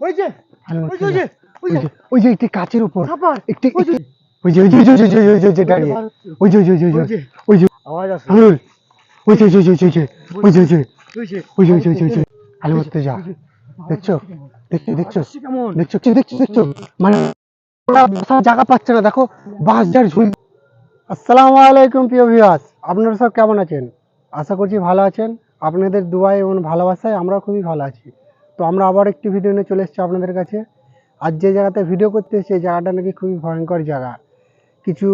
ওই যে ওই যে ওই যে ওই ওই যে যে ওই যে একটি কাচের উপর একটি ওই যে ওই যে ওই যে ওই যে ওই যে ওই যে দাঁড়িয়ে ওই যে ওই যে ওই যে ওই ওই যে যে ওই যে আওয়াজ আছে আমিরুল ওই যে ওই যে ওই যে ওই যে ওই যে ওই যে ওই যে ওই যে ওই যে ওই যে ওই যে আলু মারতে যা দেখছ দেখছ দেখছ দেখছ কি দেখছ দেখছ মানে জায়গা পাচ্ছে না দেখো বাস যার ঝুল আসসালামু আলাইকুম প্রিয় ভিউয়ার্স আপনারা সব কেমন আছেন আশা করছি ভালো আছেন আপনাদের দুয়ায় এবং ভালোবাসায় আমরা খুবই ভালো আছি তো আমরা আবার একটি ভিডিও নিয়ে চলে এসেছি আপনাদের কাছে। আর যে জায়গাতে ভিডিও করতে এসেছি, এই জায়গাটা নাকি খুবই ভয়ঙ্কর জায়গা। কিছু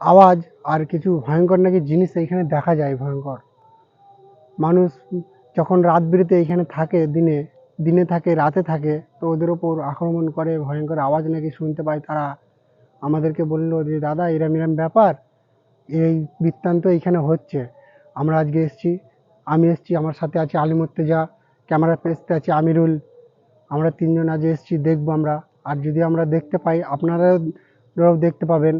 আওয়াজ আর কিছু ভয়ঙ্কর নাকি জিনিস এইখানে দেখা যায় ভয়ঙ্কর। মানুষ যখন রাত বিরেতে এইখানে থাকে, দিনে দিনে থাকে, রাতে থাকে, তো ওদের ওপর আক্রমণ করে, ভয়ঙ্কর আওয়াজ নাকি শুনতে পায় তারা। আমাদেরকে বলল যে, দাদা, এরম এরম ব্যাপার। এই বৃত্তান্ত এইখানে হচ্ছে। আমরা আজকে এসেছি, আমি এসেছি, আমার সাথে আছে আলিমুর্তেজা। ক্যামেরা পেস্তে আছে আমিরুল। আমরা তিনজন আজ এসেছি, দেখব আমরা। আর যদি আমরা দেখতে পাই, আপনারাও দেখতে পাবেন।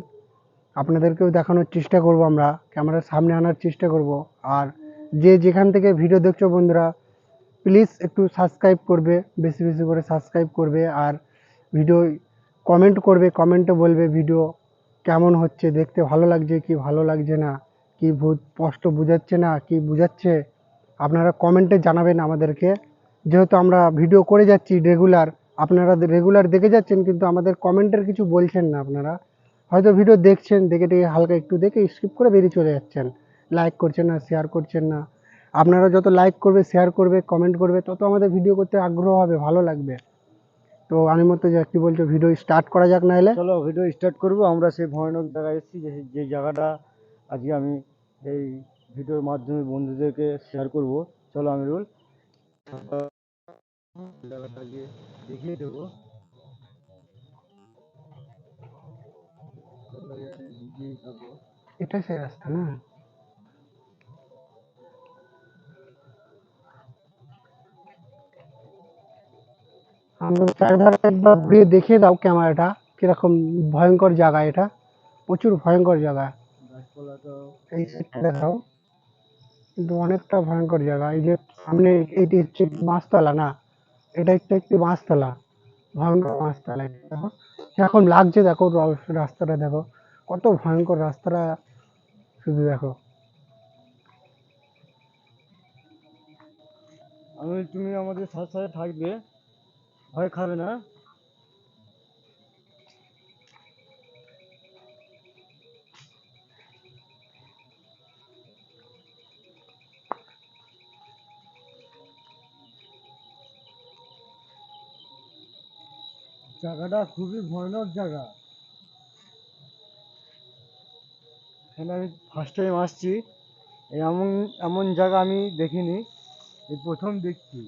আপনাদেরকেও দেখানোর চেষ্টা করব আমরা। ক্যামেরার সামনে আনার চেষ্টা করব। আর যে যেখান থেকে ভিডিও দেখছ বন্ধুরা প্লিজ একটু সাবস্ক্রাইব করবে, বেশি বেশি করে সাবস্ক্রাইব করবে। আর ভিডিও কমেন্ট করবে কমেন্টে বলবে ভিডিও কেমন হচ্ছে, দেখতে ভালো লাগছে কি, ভালো লাগছে না, কি ভূত স্পষ্ট বুঝাচ্ছে না, কি বুঝাচ্ছে? আপনারা কমেন্টে জানাবেন আমাদেরকে। যেহেতু আমরা ভিডিও করে যাচ্ছি রেগুলার আপনারা রেগুলার দেখে যাচ্ছেন, কিন্তু আমাদের কমেন্টের কিছু বলছেন না আপনারা। হয়তো ভিডিও দেখছেন, দেখে টেকে হালকা একটু দেখে স্কিপ করে বেরিয়ে চলে যাচ্ছেন। লাইক করছেন না শেয়ার করছেন না। আপনারা যত লাইক করবে শেয়ার করবে কমেন্ট করবে, তত আমাদের ভিডিও করতে আগ্রহ হবে, ভালো লাগবে। তো আমি মতো কি বলছো ভিডিও স্টার্ট করা যাক না এলে। চলো ভিডিও স্টার্ট করব। আমরা সেই ভয়ানক জায়গায় এসেছি যে জায়গাটা আজকে আমি এই ভিডিওর মাধ্যমে বন্ধুদেরকে শেয়ার করব। চলো আমিরুল জায়গাটা দেখিয়ে দেবো। এটা সেই রাস্তা না? আমরা চারধারে একবার ঘুরিয়ে দেখিয়ে দাও ক্যামেরাটা। কীরকম ভয়ঙ্কর জায়গা এটা। প্রচুর ভয়ঙ্কর জায়গা। এই সাইডটা দেখাও কিন্তু অনেকটা ভয়ঙ্কর জায়গা। এই যে সামনে এটি হচ্ছে মাছতলা না? এটা একটা একটি মাছতলা। ভয়ঙ্কর মাছতলা দেখো। এখন লাগছে দেখো রাস্তাটা, দেখো। কত ভয়ঙ্কর রাস্তাটা। শুধু দেখো। আমি তুমি আমাদের সাথে সাথে থাকবে। ভয় খাবে না? জায়গাটা খুবই ভয়ানক জায়গা। এখানে আমি ফার্স্ট টাইম আসছি। এমন এমন জায়গা আমি দেখিনি। এই প্রথম দেখছি।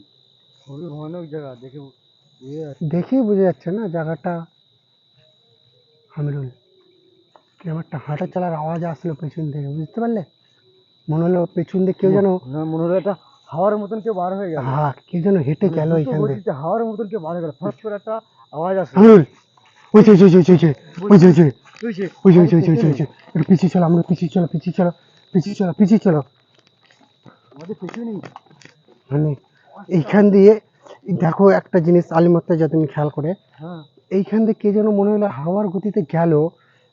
খুবই ভয়ানক জায়গা দেখে দেখেই বোঝা যাচ্ছে না জায়গাটা আমিরুল। কীরকম একটা হাঁটা চলার আওয়াজ আসলো পেছন থেকে বুঝতে পারলে? মনে হলো পেছন থেকে কেউ যেন মনে হলো একটা হাওয়ার মতন কেউ বার হয়ে গেল। হ্যাঁ কেউ যেন হেঁটে গেল এখান থেকে হাওয়ার মতন কেউ বার হয়ে গেল। ফার্স্ট করে একটা আওয়াজ আমিরুল ওই যে ওই যে ওই যে ওই যে ওই যে ওই যে ওই যে ওই যে ওই যে একটু পিছিয়ে চলো আমরা পিছিয়ে চলো পিছিয়ে চলো পিছিয়ে চলো পিছিয়ে চলো আমাদের পেছনেই মানে এইখান দিয়ে দেখো একটা জিনিস আলিমত্তা যা তুমি খেয়াল করে হ্যাঁ এইখান দিয়ে কে যেন মনে হলো হাওয়ার গতিতে গেল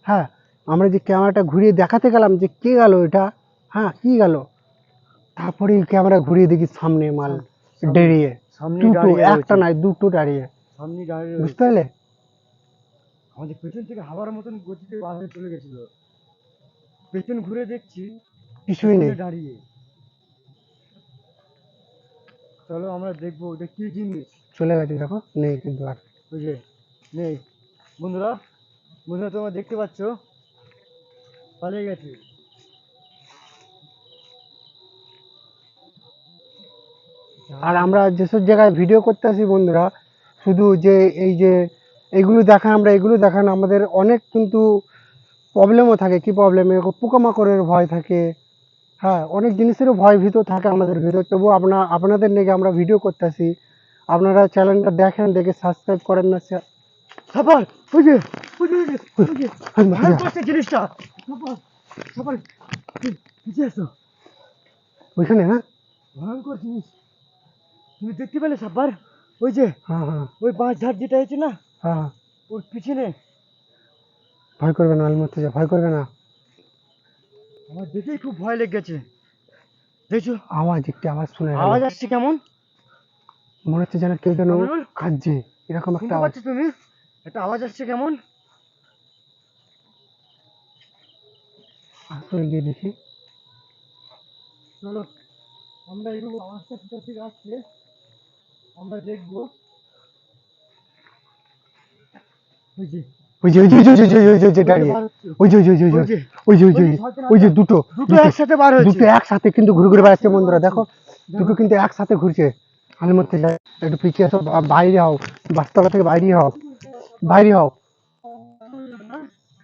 হ্যাঁ আমরা যে ক্যামেরাটা ঘুরিয়ে দেখাতে গেলাম যে কে গেল এটা হ্যাঁ কি গেল তারপরে ক্যামেরা ঘুরিয়ে দেখি সামনে মাল দাঁড়িয়ে দুটো একটা নাই দুটো দাঁড়িয়ে সামনে দাঁড়িয়ে বুঝতে পারলে? আমাদের পেছন থেকে হাওয়ার মতন গতিতে হয়ে চলে গেছিল। পেছন ঘুরে দেখছি কিছুই নেই। দাঁড়িয়ে। চলো আমরা দেখব ওটা কি জিনিস। চলে গেছে দেখো নেই কিন্তু আর। বুঝলে নেই। বন্ধুরা বন্ধুরা তোমরা দেখতে পাচ্ছ? পালিয়ে গেছে। আর আমরা যেসব জায়গায় ভিডিও করতে আসি বন্ধুরা শুধু যে এই যে এইগুলো দেখান আমরা এগুলো দেখান আমাদের অনেক কিন্তু প্রবলেমও থাকে। কি প্রবলেম পোকামাকড়ের ভয় থাকে। হ্যাঁ অনেক জিনিসেরও ভয় ভিতর থাকে আমাদের ভিতর। তবুও আপনা আপনাদের নিয়ে আমরা ভিডিও করতেছি। আপনারা চ্যানেলটা দেখেন দেখে সাবস্ক্রাইব করেন না সাপার ওই যে জিনিসটা। ওইখানে না? ভয়ঙ্কর জিনিস। তুমি দেখতে পেলে সাপার ওই যে হ্যাঁ হ্যাঁ। ওই বাঁশ ঝাড় যেটা হয়েছে না হ্যাঁ। ওর পিছনে। ভয় করবে না আলমতে যা ভয় করবে না। আমার দেখেই খুব ভয় লেগেছে। দেখছ? আওয়াজ একটি আওয়াজ শুনে আওয়াজ আসছে কেমন? মনে হচ্ছে যেন কেউ যেন? কাঁদছে এরকম একটা আওয়াজ। তুমি? একটা আওয়াজ আসছে কেমন? আসলে গিয়ে দেখি। চলো আমরা এগুলো আওয়াজটা কোথা থেকে আসছে। আমরা দেখব ওই যে ওই যে ওই যে ওই যে ওই যে ওই যে দাঁড়িয়ে ওই যে ওই যে ওই যে ওই যে ওই যে ওই যে দুটো দুটো একসাথে বার হয়েছে দুটো একসাথে কিন্তু ঘুরে ঘুরে বেড়াচ্ছে বন্ধুরা দেখো দুটো কিন্তু একসাথে ঘুরছে আলের মধ্যে একটু পিছিয়ে আসো বাইরে হও বাসতলা থেকে বাইরে হও বাইরে হও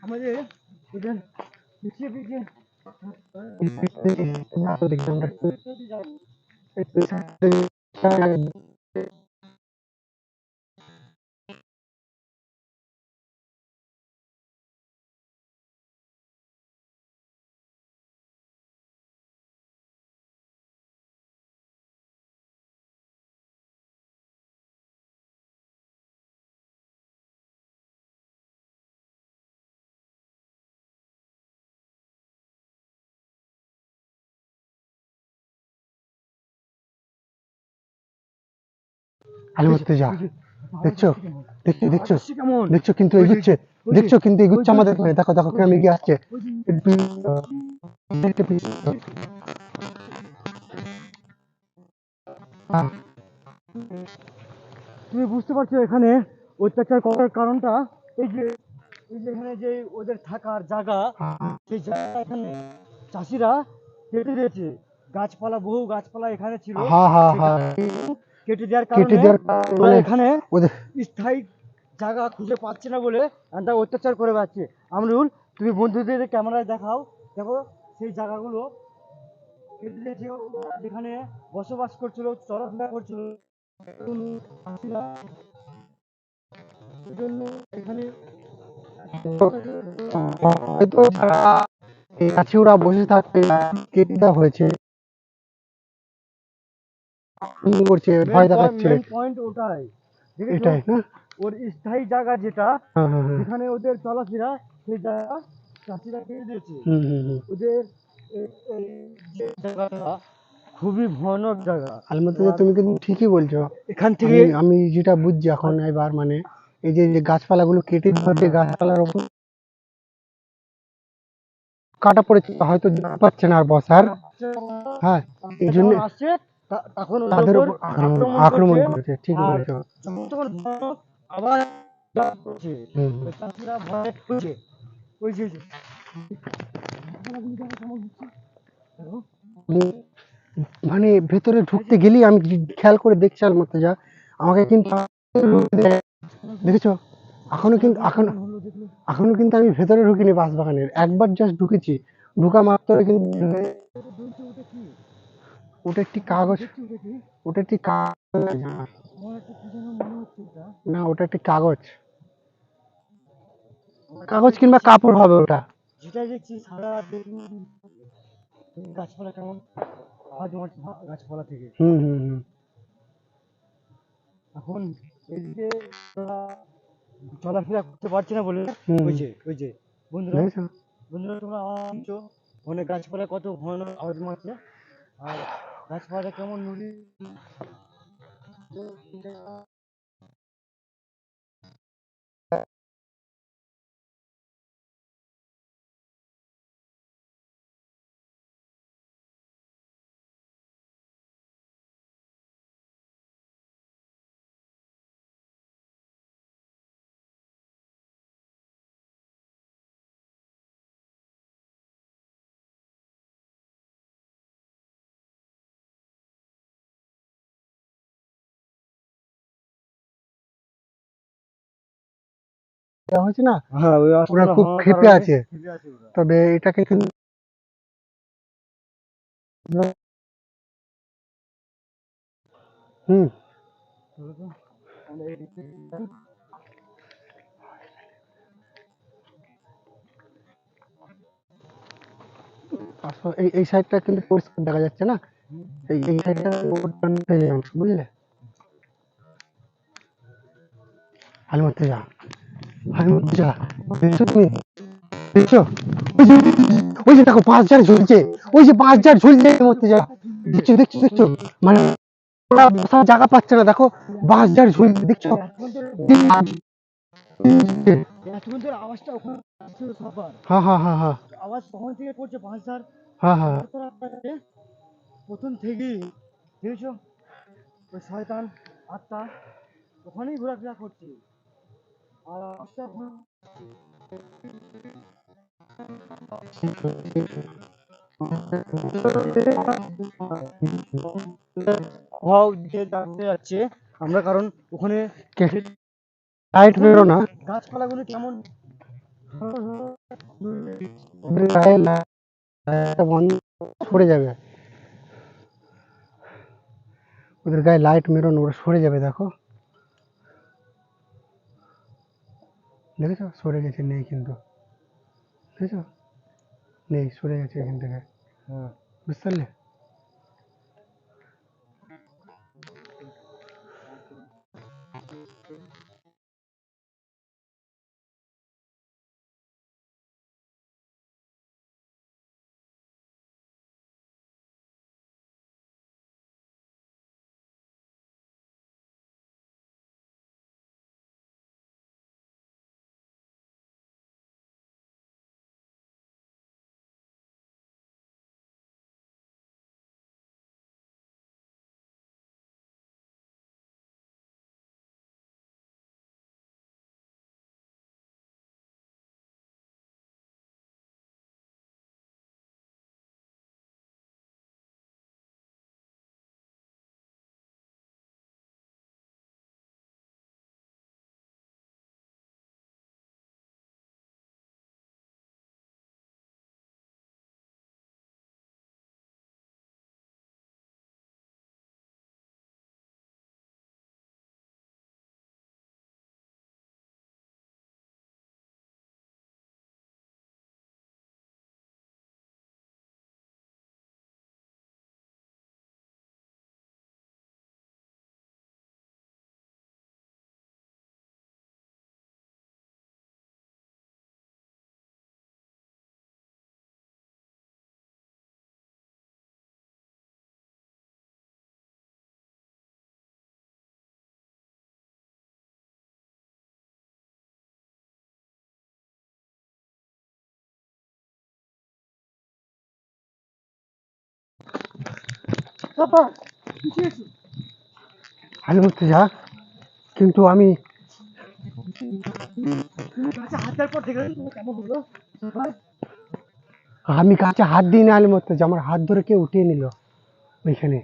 আমাদের পিছিয়ে পিছিয়ে না, যা দেখছ দেখছ দেখছ দেখছ কিন্তু এগুচ্ছে দেখছ কিন্তু এগুচ্ছে আমাদের। দেখো দেখো কেমন এগিয়ে আসছে। হ্যাঁ, তুমি বুঝতে পারছ এখানে অত্যাচার করার কারণটা এই যে এই যে এখানে যে ওদের থাকার জায়গা হ্যাঁ, সেই জায়গা এখানে চাষিরা কেটে দিয়েছে গাছপালা বহু গাছপালা এখানে ছিল হ্যাঁ হ্যাঁ হ্যাঁ কেটে দেওয়ার কেটে কারণে দেওয়ার কারণে এখানে স্থায়ী জায়গা খুঁজে পাচ্ছে না বলে তারা অত্যাচার করে বেড়াচ্ছে। আমরুল তুমি বন্ধুদের ক্যামেরায় দেখাও। দেখো সেই জায়গাগুলো কেটে দিয়েছে। যেখানে বসবাস করছিল চলাফেরা করছিল। এখন চাষিরা এখানে হয়তো যারা এই গাছে ওরা বসে থাকতে কেটে দেওয়া হয়েছে। করছে ভয় দেখাচ্ছে পয়েন্ট ওটাই। এটাই না? ওর স্থায়ী জায়গা যেটা হ্যাঁ হ্যাঁ হ্যাঁ। যেখানে ওদের চলাফেরা সেই জায়গা চাষিরা কেটে দিয়েছে ওদের খুবই ভয়ানক জায়গা। আলমতে তুমি কিন্তু ঠিকই বলছো। এখান থেকে আমি যেটা বুঝছি এখন এবার মানে এই যে যে গাছপালাগুলো কেটে দিচ্ছে গাছপালার উপর কাটা পড়েছে হয়তো পাচ্ছে না আর বসার। হ্যাঁ। এই জন্য তখন তাদের উপর আক্রমণ করছে, ঠিক বলেছ। তখন আবার ভয়ে ওই যে মানে ভেতরে ঢুকতে গেলেই আমি খেয়াল করে দেখছি আলমতে যা। আমাকে কিন্তু দেখেছ? এখনও কিন্তু এখন এখনও কিন্তু আমি ভেতরে ঢুকিনি বাঁশবাগানের। একবার জাস্ট ঢুকেছি। ঢুকা মাত্র কিন্তু ওটা একটি কাগজ ওটা একটি কাগজ মনে এটা না ওটা একটি কাগজ। কাগজ কিংবা কাপড় হবে ওটা। যেটা দেখছি সারা গাছপালা কেমন? আওয়াজ গাছপালা থেকে। হুম হুম হুম। এখন এদিকে চলাফেরা করতে পারছে না বলে। ওই যে ওই যে। বন্ধুরা বন্ধুরা তোমরা আওয়াজ অনেক গাছপালা কত ভয়ানক আওয়াজ মারছে। আর গাছপালা কেমন নদী দেওয়া হয়েছে না? হ্যাঁ ওরা খুব ক্ষেপে আছে। তবে এটাকে কিন্তু হুম। এই এই সাইডটা কিন্তু পরিষ্কার দেখা যাচ্ছে না? এই এই সাইডটা বুঝলে? হালিমতে যা হালিমতে দেখছ তুমি দেখছ ওই যে ওই যে দেখো পাঁচ হাজার ঝুলছে ওই যে পাঁচ হাজার ঝুলছে হালিমতে যা দেখছ দেখছ দেখছ মানে বসার জায়গা পাচ্ছে না দেখো পাঁচ হাজার ঝুলছে দেখছ এতক্ষণ ধরে আওয়াজটা ওখানে ছিল সাপার হ্যাঁ হ্যাঁ হ্যাঁ হ্যাঁ আওয়াজ তখন থেকে করছে পাঁচ হাজার হ্যাঁ হ্যাঁ প্রথম থেকেই দেখেছ ওই শয়তান আত্মা ওখানেই ঘোরাফেরা করছে আর আওয়াজটা এখন হওয়া যাচ্ছে আমরা কারণ ওখানে লাইট বেরো না। গাছপালাগুলো কেমন? সরে যাবে। ওদের গায়ে লাইট মেরোনো ওরা সরে যাবে দেখো। দেখেছ? সরে গেছে নেই কিন্তু। দেখেছ? নেই সরে গেছে এখান থেকে। হ্যাঁ। বুঝতে পারলে? পিছিয়ে এসো। যা কিন্তু আমি আমি গাছে হাত দিই না আলি মরতে যে আমার হাত ধরে কেউ উঠিয়ে নিল ওইখানে।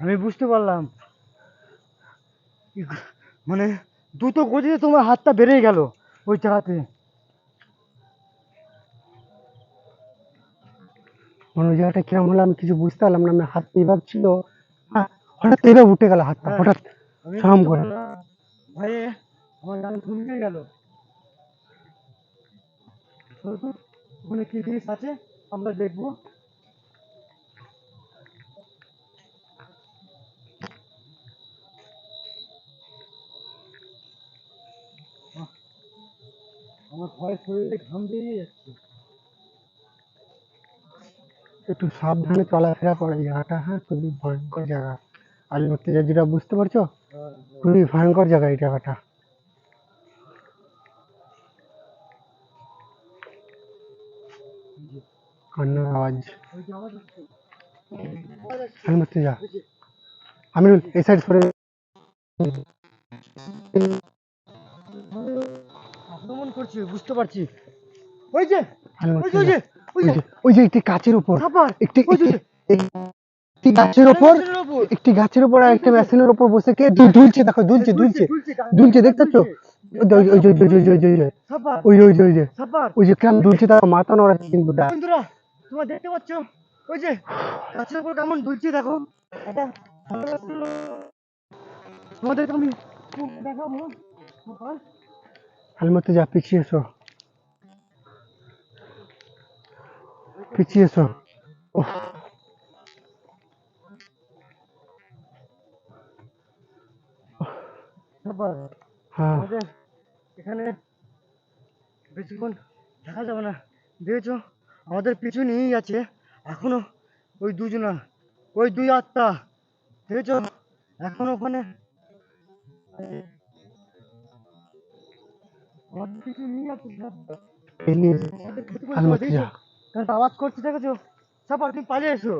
আমি বুঝতে পারলাম। মানে দুটো গতিতে তোমার হাতটা বেড়ে গেল ওই জায়গাতে। মানে ওই জায়গাটা কিরম হলো আমি কিছু বুঝতে পারলাম না আমি হাত এইভাবে ছিল হ্যাঁ, হঠাৎ এইভাবে উঠে গেল হাতটা হ্যাঁ। হঠাৎ সাম করে। ভয়ে আমার গান থমকে গেল। ওখানে কি জিনিস আছে? আমরা দেখব। আমার ভয় শরীরে ঘাম বেরিয়ে যাচ্ছে। একটু সাবধানে চলাফেরা করে জায়গাটা হ্যাঁ? খুবই ভয়ঙ্কর জায়গা। আলি মরতে যা যেটা বুঝতে পারছ? খুবই ভয়ঙ্কর জায়গা এই জায়গাটা। কান্নার আওয়াজ ওই যে আওয়াজ হচ্ছে। আলি মরতে যা। আমি এই সাইড সরে আক্রমণ করছে বুঝতে পারছি। ওই যে আলি ওই মরতে যে, ওই যে একটি গাছের উপর একটি গাছের উপর। একটি গাছের উপর আর একটা মেশিনের উপর বসে কে দুলছে দেখো দুলছে দুলছে দুলছে ওই যে- ওই ওই ওই কেমন দুলছে তার মাথা নড়াচ্ছে কিন্তু বন্ধুরা তোমরা দেখতে পাচ্ছ ওই যে গাছের উপর কেমন দুলছে দেখো আমি দেখাবো এসো পিছিয়ে এসো ওহ, সাপার হ্যাঁ। এখানে বেশিক্ষণ থাকা যাবে না। দেখেছ? আমাদের পিছু নিয়েই আছে। এখনও ওই দুজনা ওই দুই আত্মা। দেখেছ? এখনও ওখানে আমাদের পিছু নিয়ে আছে কারণ আওয়াজ করছে দেখেছ? সাপার তুমি পালিয়ে এসো।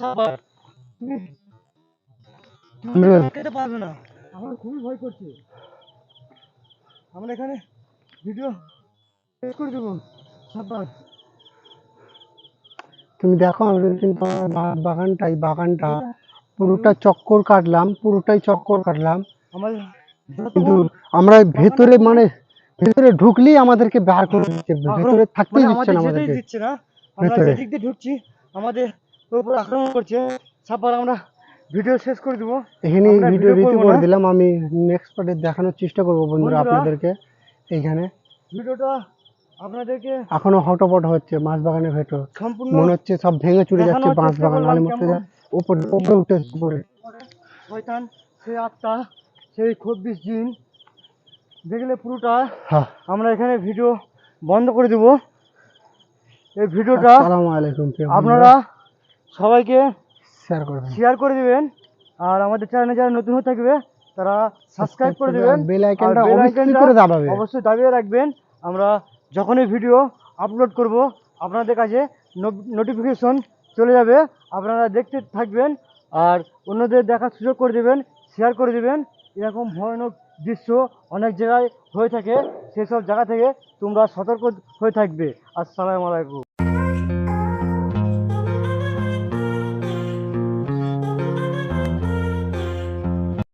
সাপার পারবে না। আমার খুবই ভয় করছে। আমরা এখানে ভিডিও করে দেবো। সাবধান। তুমি দেখো আমরা কিন্তু বাগানটা এই বাগানটা। পুরোটা চক্কর কাটলাম পুরোটাই চক্কর কাটলাম। কিন্তু আমরা ভেতরে মানে ভেতরে ঢুকলেই আমাদেরকে বার করে দিচ্ছে ভেতরে থাকতেই মানে দিচ্ছে না আমাদের আমাদেরকে। ভেতরে। যেদিক দিয়ে ঢুকছি আমাদের উপর আক্রমণ করছে। সাপার আমরা ভিডিও শেষ করে দেবো। এখানে ভিডিও video করে দিলাম আমি নেক্সট পার্টে দেখানোর চেষ্টা করব বন্ধুরা বন্ধুরা, আপনাদেরকে। এইখানে। ভিডিওটা আপনাদেরকে এখনও হটপট হচ্ছে মাছ বাগানের ভেতর। সম্পূর্ণ মনে হচ্ছে সব ভেঙে চুরে যাচ্ছে চেষ্টা বাগান আলু কেমন। উপরে উপরে উঠে উপরে শয়তান সেই আত্মা সেই চব্বিশ দিন দেখলে পুরোটা হ্যাঁ। আমরা এখানে ভিডিও বন্ধ করে দেবো। এই ভিডিওটা আসসালামু আলাইকুম আপনারা সবাইকে শেয়ার করবেন শেয়ার করে দিবেন। আর আমাদের চ্যানেলে যারা নতুন হয়ে থাকবে তারা সাবস্ক্রাইব করে দিবেন। বেল আইকনটা অবশ্যই করে দাবাবে। অবশ্যই দাবিয়ে রাখবেন। আমরা যখনই ভিডিও আপলোড করব, আপনাদের কাছে নোটিফিকেশন চলে যাবে। আপনারা দেখতে থাকবেন আর অন্যদের দেখার সুযোগ করে দেবেন শেয়ার করে দেবেন। এরকম ভয়ানক দৃশ্য অনেক জায়গায় হয়ে থাকে। সেসব জায়গা থেকে তোমরা সতর্ক হয়ে থাকবে। আসসালামু আলাইকুম।